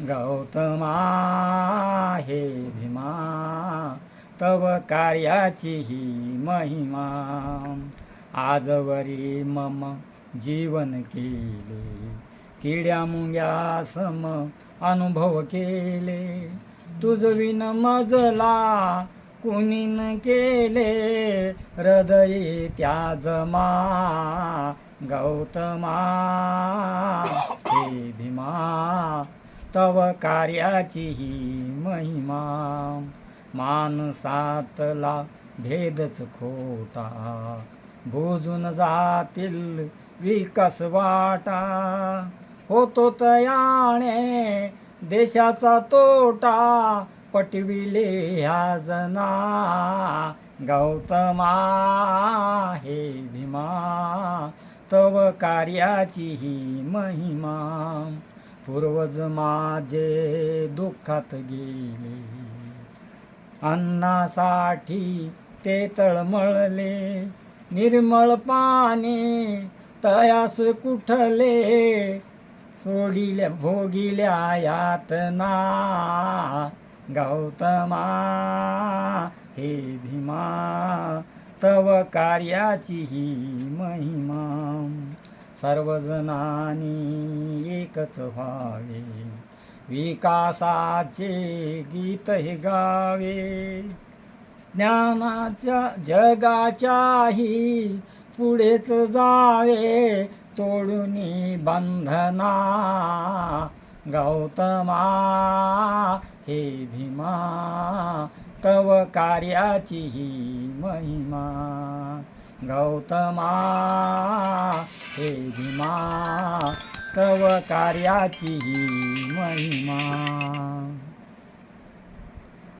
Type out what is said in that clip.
गौतमा हे भीमा तव कार्याची ही महिमा. आजवरी मम जीवन केले किड्या मुंग्या सम अनुभव केले. तुझविन मजला कुणीन केले हृदये त्याजमा गौतमा हे भीमा. तव कार्याची ही महिमा. मानसातला भेदच खोटा. बुजून जातील विकास वाटा. होतो तयाने देशाचा तोटा. पटविले ह्या जना. गौतमा हे भीमा. तव कार्याची ही महिमा. पूर्वज माझे दुःखात गेले. अन्नासाठी ते तळमळले. निर्मळ पाणी तयास कुठले? सोडिल्या भोगिल्या यातना गौतमा हे भीमा. तव कार्याची ही महिमा. सर्वजनानी एकच व्हावे. विकासाचे गीत हे गावे. ज्ञानाच्या जगाच्याही पुढेच जावे. तोडूनी बंधना गौतमा हे भीमा तव कार्याची ही महिमा. गौतमा हे भीमा तव कार्याची ही महिमा.